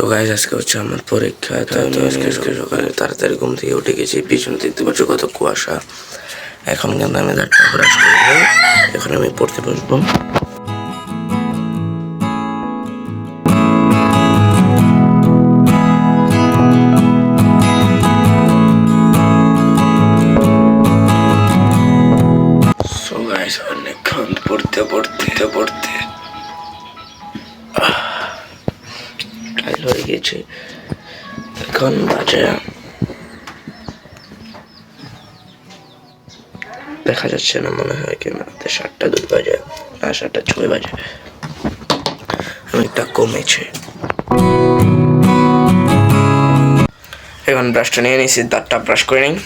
So guys আজকে হচ্ছে আমার পরীক্ষা তো আমি আজকে সকালে তাড়াতাড়ি ঘুম থেকে উঠে গেছি। পিছনে দেখতে পাচ্ছ কত কুয়াশা। এখন কিন্তু আমি দাঁতটা ব্রাশ করব এখন আমি পড়তে বসবো। অনেকক্ষণ পড়তে পড়তে পড়তে। টাইল হয়ে গেছে। এখন বাজে। দেখা যাচ্ছে না মনে হয় ক্যামেরাতে সাতটা, দুই বাজে না সাতটা, ছয় বাজে। অনেকটা কমেছে। এখন ব্রাশটা নিয়ে নিয়েছি, দাঁতটা ব্রাশ করে নিই।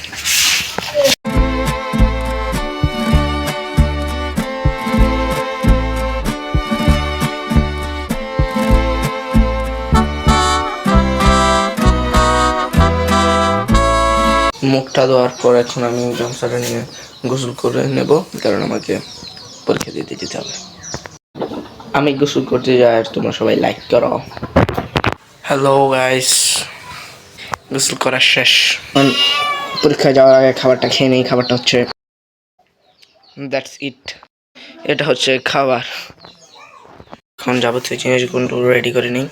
মুখটা ধোয়ার পর এখন আমি গামছাটা নিয়ে গোসল করে নেব, কারণ আমাকে পরীক্ষা দিতে যেতে হবে। আমি গোসল করতে যাই আর তোমরা সবাই লাইক করো। হ্যালো গাইস গোসল করা শেষ। এখন পরীক্ষায় যাওয়ার আগে খাবারটা খেয়ে নিই, খাবারটা হচ্ছে দ্যাটস ইট এটা হচ্ছে খাবার। এখন যাবতীয় জিনিসগুলো রেডি করে নিই।